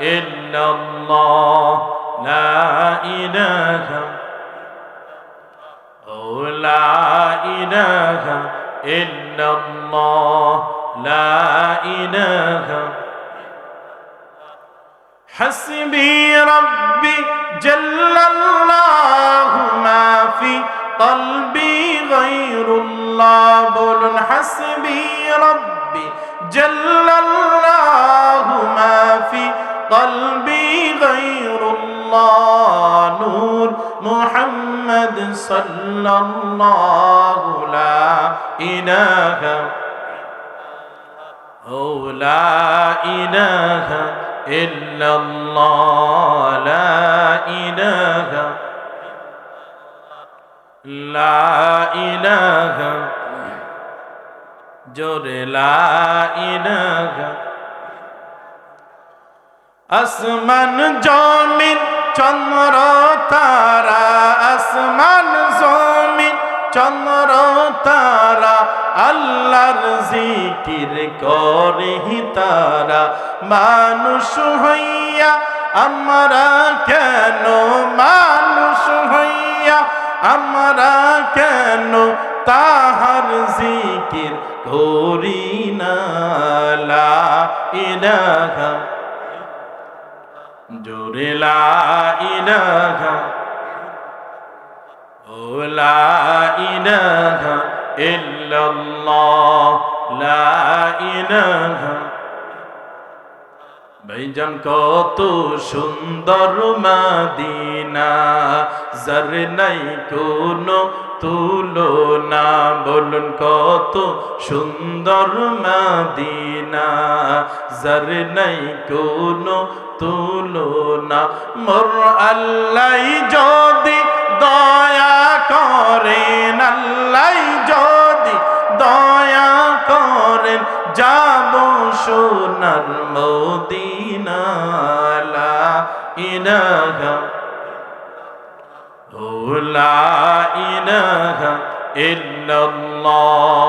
إلا الله. لا إله. أو لا إله إلا الله. لا إله. حسبي ربي جل الله ما في قلبي غير الله. بول حسبي ربي جل الله الله نور محمد صلى الله لا إله أو لا إله إلا الله لا إله لا إله جر لا إله আসমান জমিন চন্দ্র, তারা আসমান, জমিন। চন্দ্র, তারা আল্লাহর জিকির করে তারা। মানুষ হইয়া আমরা কেন মানুষ হইয়া আমরা কেন তাহার জিকির করি না? জোরে লা ও লা লা কত সুন্দর মাদিনা, যার নাই কোনো তুলনা। বলুন, কত সুন্দর মাদিনা, যার নাই কোনো তুলনা। মোর আল্লাহ যদি দয়া করেন আল্লাহ যদি দয়া করেন, যাব সোনার মদিনা লা ইলাহা ও লা ইল্লাল্লাহ।